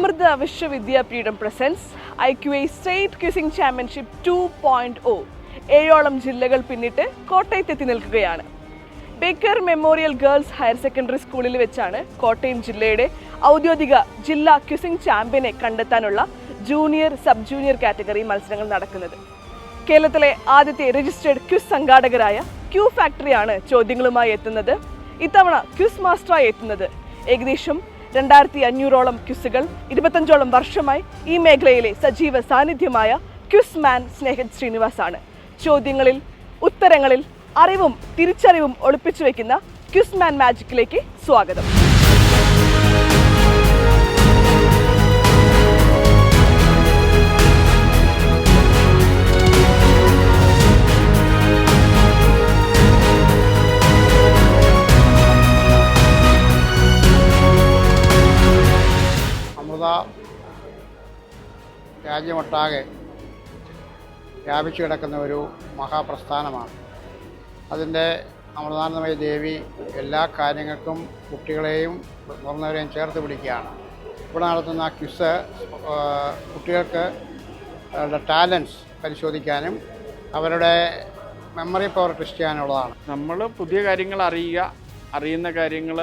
Amrita Vishwavidyapeetham presents I Q A state quizzing championship two point O ഏഴോളം ജില്ലകൾ പിന്നിട്ട് കോട്ടയത്തെത്തി നിൽക്കുകയാണ്. Baker memorial girls higher secondary സ്കൂളിൽ വെച്ചാണ് കോട്ടയം ജില്ലയുടെ ഔദ്യോഗിക ജില്ലാ ക്യൂസിംഗ് ചാമ്പ്യനെ കണ്ടെത്താനുള്ള ജൂനിയർ സബ് ജൂനിയർ കാറ്റഗറി മത്സരങ്ങൾ നടക്കുന്നത്. കേരളത്തിലെ ആദ്യത്തെ രജിസ്റ്റേർഡ് ക്യൂസ് സംഘാടകരായ ക്യൂ ഫാക്ടറിയാണ് ചോദ്യങ്ങളുമായി എത്തുന്നത്. ഇത്തവണ ക്യൂസ് മാസ്റ്ററായി എത്തുന്നത് ഏകദേശം രണ്ടായിരത്തി അഞ്ഞൂറോളം ക്യുസുകൾ ഇരുപത്തഞ്ചോളം വർഷമായി ഈ മേഖലയിലെ സജീവ സാന്നിധ്യമായ ക്യുസ് മാൻ സ്നേഹത് ശ്രീനിവാസാണ്. ചോദ്യങ്ങളിൽ ഉത്തരങ്ങളിൽ അറിവും തിരിച്ചറിവും ഒളിപ്പിച്ചു വയ്ക്കുന്ന ക്യുസ് മാൻ മാജിക്കിലേക്ക് സ്വാഗതം. അമൃത രാജ്യമൊട്ടാകെ വ്യാപിച്ചു കിടക്കുന്ന ഒരു മഹാപ്രസ്ഥാനമാണ്. അതിന്റെ അമൃതാനന്ദമയ ദേവി എല്ലാ കാര്യങ്ങൾക്കും കുട്ടികളെയും മുതിർന്നവരെയും ചേർത്ത് പിടിക്കുകയാണ്. ഇവിടെ നടത്തുന്ന ക്വിസ് കുട്ടികൾക്ക് ടാലൻസ് പരിശോധിക്കാനും അവരുടെ മെമ്മറി പവർ ടെസ്റ്റ് ചെയ്യാനുള്ളതാണ്. നമ്മൾ പുതിയ കാര്യങ്ങൾ അറിയുക അറിയുന്ന കാര്യങ്ങൾ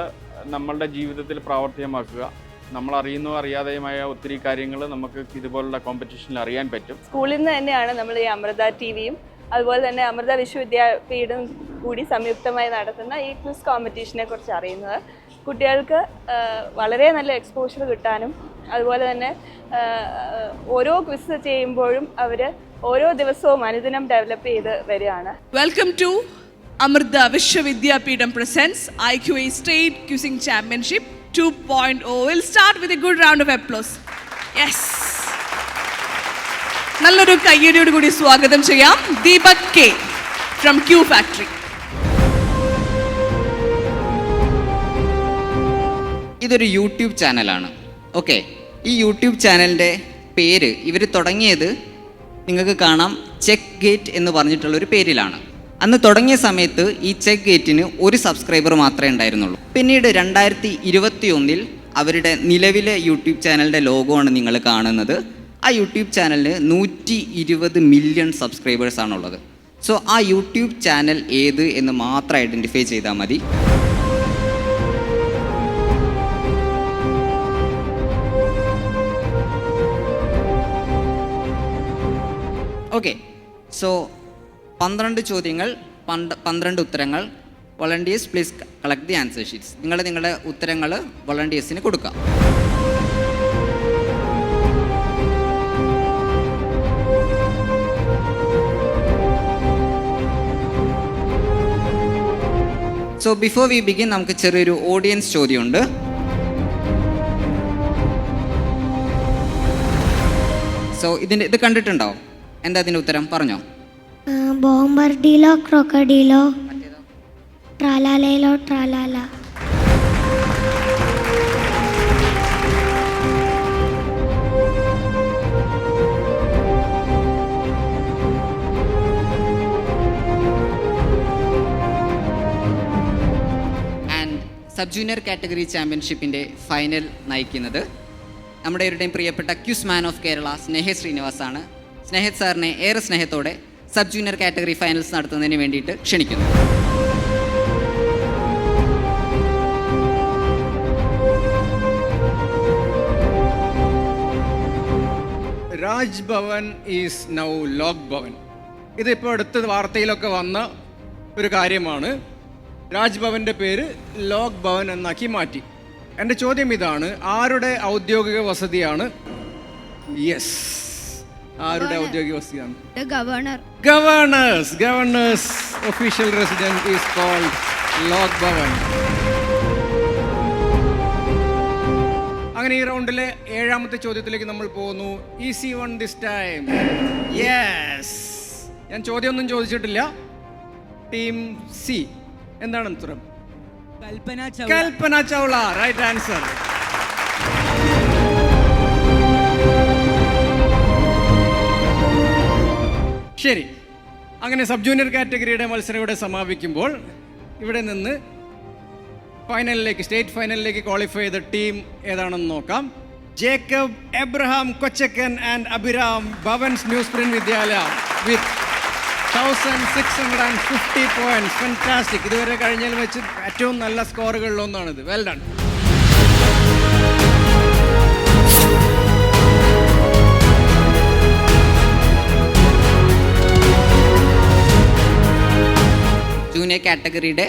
നമ്മളുടെ ജീവിതത്തിൽ പ്രാവർത്തികമാക്കുക. നമ്മൾ അറിയുന്നോ അറിയാതെയുമായ ഒത്തിരി കാര്യങ്ങൾ നമുക്ക് ഇതുപോലുള്ള കോമ്പറ്റീഷനിൽ അറിയാൻ പറ്റും. സ്കൂളിൽ നിന്ന് തന്നെയാണ് നമ്മൾ ഈ അമൃത ടി വിയും അതുപോലെ തന്നെ അമൃത വിശ്വവിദ്യാപീഠം കൂടി സംയുക്തമായി നടത്തുന്ന ഈ ക്വിസ് കോമ്പറ്റീഷനെ കുറിച്ച് അറിയുന്നത്. കുട്ടികൾക്ക് വളരെ നല്ല എക്സ്പോഷർ കിട്ടാനും അതുപോലെ തന്നെ ഓരോ ക്വിസ് ചെയ്യുമ്പോഴും അവർ ഓരോ ദിവസവും അനുദിനം ഡെവലപ്പ് ചെയ്ത് വരികയാണ്. Welcome to Amrita Vishwavidyapeetham presents I Q A state quizzing championship two point O will start with a good round of applause yes നല്ലൊരു കയ്യടിയോട് കൂടി സ്വാഗതം ചെയ്യാം. Deepak K from Q factory ഇതൊരു യൂട്യൂബ് ചാനലാണ്. ഓക്കെ ഈ യൂട്യൂബ് ചാനലിന്റെ പേര് ഇവർ തുടങ്ങിയത് നിങ്ങൾക്ക് കാണാം. ചെക്ക് ഗേറ്റ് എന്ന് പറഞ്ഞിട്ടുള്ള ഒരു പേരിലാണ്. അന്ന് തുടങ്ങിയ സമയത്ത് ഈ ചെക്ക് ഗേറ്റിന് ഒരു സബ്സ്ക്രൈബർ മാത്രമേ ഉണ്ടായിരുന്നുള്ളൂ. പിന്നീട് രണ്ടായിരത്തി ഇരുപത്തി ഒന്നിൽ അവരുടെ നിലവിലെ യൂട്യൂബ് ചാനലിന്റെ ലോഗോ ആണ് നിങ്ങൾ കാണുന്നത്. ആ യൂട്യൂബ് ചാനലിന് നൂറ്റി ഇരുപത് മില്യൺ സബ്സ്ക്രൈബേഴ്സാണുള്ളത് സോ ആ യൂട്യൂബ് ചാനൽ ഏത് എന്ന് മാത്രം ഐഡന്റിഫൈ ചെയ്താൽ മതി. ഓക്കെ. സോ പന്ത്രണ്ട് ചോദ്യങ്ങൾ പണ്ട് പന്ത്രണ്ട് ഉത്തരങ്ങൾ. Volunteers please collect the answer sheets നിങ്ങൾ നിങ്ങളുടെ ഉത്തരങ്ങൾ വോളണ്ടിയേഴ്സിന് കൊടുക്കാം. സോ ബിഫോർ വി ബിഗിൻ നമുക്ക് ചെറിയൊരു ഓഡിയൻസ് ചോദ്യമുണ്ട്. സോ ഇതിന്റെ ഇത് കണ്ടിട്ടുണ്ടോ? എന്താ അതിന്റെ ഉത്തരം? പറഞ്ഞോ. Bombardiro Crocodilo Tralalero Tralala. Sub junior category ചാമ്പ്യൻഷിപ്പിന്റെ ഫൈനൽ നയിക്കുന്നത് നമ്മുടെ ഇവരുടെയും പ്രിയപ്പെട്ട quiz man of Kerala Sneha ശ്രീനിവാസാണ്. സ്നേഹത് സാറിനെ ഏറെ സ്നേഹത്തോടെ സബ് ജൂനിയർ കാറ്റഗറി ഫൈനൽസ് നടത്തുന്നതിന് വേണ്ടിയിട്ട് ക്ഷണിക്കുന്നു. Raj Bhavan is now Lok Bhavan. ഇതിപ്പോൾ അടുത്ത വാർത്തയിലൊക്കെ വന്ന ഒരു കാര്യമാണ്. രാജ്ഭവന്റെ പേര് ലോക് ഭവൻ എന്നാക്കി മാറ്റി. എന്റെ ചോദ്യം ഇതാണ് ആരുടെ ഔദ്യോഗിക വസതിയാണ്? യെസ്. ആരുടെ ഔദ്യോഗിക വസതിയാണ്? Governor. Governor's governor's official resident is called Lok Bhavan അങ്ങനെ ഈ റൗണ്ടിലെ ഏഴാമത്തെ ചോദ്യത്തിലേക്ക് നമ്മൾ പോകുന്നു. Easy one this time yes ഞാൻ ചോദ്യമൊന്നും ചോദിച്ചിട്ടില്ല. ടീം സി എന്താണ് ഉത്തരം? കൽപ്പന ചൗള. കൽപ്പന ചൗള. റൈറ്റ് ആൻസർ ശരി. അങ്ങനെ സബ് ജൂനിയർ കാറ്റഗറിയുടെ മത്സരം ഇവിടെ സമാപിക്കുമ്പോൾ ഇവിടെ നിന്ന് ഫൈനലിലേക്ക് സ്റ്റേറ്റ് ഫൈനലിലേക്ക് ക്വാളിഫൈ ചെയ്ത ടീം ഏതാണെന്ന് നോക്കാം. Jacob Abraham Kochakkan and Abhiram Bhavans newsprint Vidyalaya with thousand six hundred and fifty points fantastic ഇതുവരെ കഴിഞ്ഞതിൽ വെച്ച് ഏറ്റവും നല്ല സ്കോറുകളിലൊന്നാണിത് വെൽ ഡൺ ജൂനിയർ കാറ്റഗറിയുടെ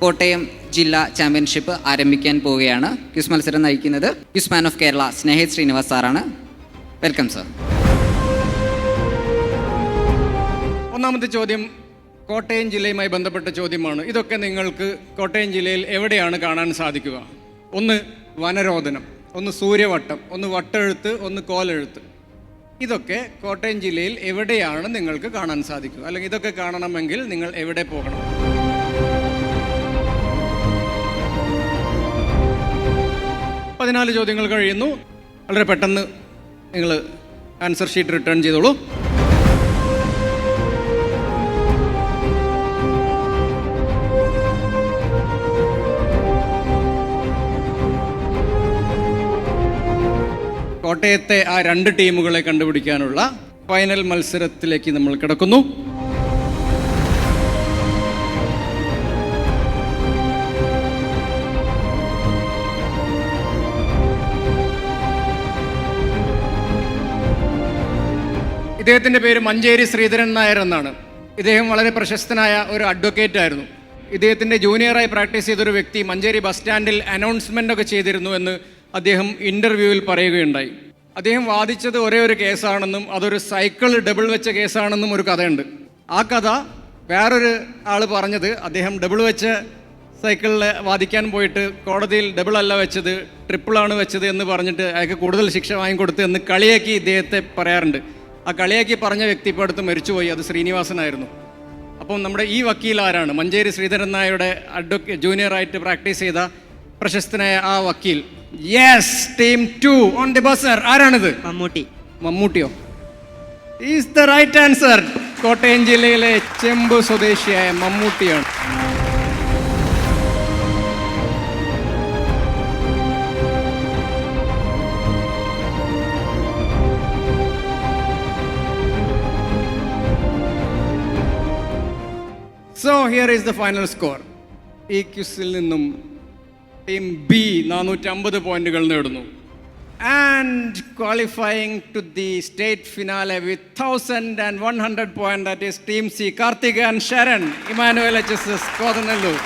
കോട്ടയം ജില്ലാ ചാമ്പ്യൻഷിപ്പ് ആരംഭിക്കാൻ പോവുകയാണ്. ക്യൂസ് മത്സരം നയിക്കുന്നത് quiz man of Kerala Snehith Sreenivas സാറാണ്. Welcome sir. ഒന്നാമത്തെ ചോദ്യം കോട്ടയം ജില്ലയുമായി ബന്ധപ്പെട്ട ചോദ്യമാണ്. ഇതൊക്കെ നിങ്ങൾക്ക് കോട്ടയം ജില്ലയിൽ എവിടെയാണ് കാണാൻ സാധിക്കുക? ഒന്ന് വനരോധനം ഒന്ന് സൂര്യവട്ടം ഒന്ന് വട്ടെഴുത്ത് ഒന്ന് കോലെഴുത്ത്. ഇതൊക്കെ കോട്ടയം ജില്ലയിൽ എവിടെയാണ് നിങ്ങൾക്ക് കാണാൻ സാധിക്കുക? അല്ലെങ്കിൽ ഇതൊക്കെ കാണണമെങ്കിൽ നിങ്ങൾ എവിടെ പോകണം? പതിനാല് ചോദ്യങ്ങൾ കഴിയുന്നു. വളരെ പെട്ടെന്ന് നിങ്ങൾ ആൻസർ ഷീറ്റ് റിട്ടേൺ ചെയ്തോളൂ. കോട്ടയത്തെ ആ രണ്ട് ടീമുകളെ കണ്ടുപിടിക്കാനുള്ള ഫൈനൽ മത്സരത്തിലേക്ക് നമ്മൾ കിടക്കുന്നു. ഇദ്ദേഹത്തിന്റെ പേര് മഞ്ചേരി ശ്രീധരൻ നായർ എന്നാണ്. ഇദ്ദേഹം വളരെ പ്രശസ്തനായ ഒരു അഡ്വക്കേറ്റ് ആയിരുന്നു. ഇദ്ദേഹത്തിന്റെ ജൂനിയറായി പ്രാക്ടീസ് ചെയ്തൊരു വ്യക്തി മഞ്ചേരി ബസ് സ്റ്റാൻഡിൽ അനൗൺസ്മെന്റ് ഒക്കെ ചെയ്തിരുന്നു എന്ന് അദ്ദേഹം ഇന്റർവ്യൂവിൽ പറയുകയുണ്ടായി. അദ്ദേഹം വാദിച്ചത് ഒരേ ഒരു കേസാണെന്നും അതൊരു സൈക്കിൾ ഡബിൾ വെച്ച കേസാണെന്നും ഒരു കഥയുണ്ട്. ആ കഥ വേറൊരു ആൾ പറഞ്ഞത് അദ്ദേഹം ഡബിൾ വെച്ച സൈക്കിളിൽ വാദിക്കാൻ പോയിട്ട് കോടതിയിൽ ഡബിൾ അല്ല വെച്ചത് ട്രിപ്പിളാണ് വെച്ചത് എന്ന് പറഞ്ഞിട്ട് അയാൾക്ക് കൂടുതൽ ശിക്ഷ വാങ്ങിക്കൊടുത്ത് എന്ന് കളിയാക്കി ഇദ്ദേഹത്തെ പറയാറുണ്ട്. ആ കളിയാക്കി പറഞ്ഞ വ്യക്തി ഇപ്പോൾ അടുത്ത് മരിച്ചുപോയി. അത് ശ്രീനിവാസനായിരുന്നു. അപ്പം നമ്മുടെ ഈ വക്കീൽ ആരാണ്? മഞ്ചേരി ശ്രീധരൻ നായരുടെ അഡ്വക്കേ ജൂനിയറായിട്ട് പ്രാക്ടീസ് ചെയ്ത പ്രശസ്തനായ ആ വക്കീൽ. Yes team two on the buzzer ആരാണിത്? Mammootty. മമ്മൂട്ടിയോ? Is the right answer Kottayam ജില്ലയിലെ ചെമ്പ് സ്വദേശിയായ മമ്മൂട്ടിയാണ്. So here is the final score ഈ ക്യൂസിൽ നിന്നും ടീം ബി നാനൂറ്റമ്പത് പോയിന്റുകൾ നേടുന്നു. And qualifying to the state finale with thousand and one hundred point that is team C Karthik and Sharan Emmanuel H S S Kothanallur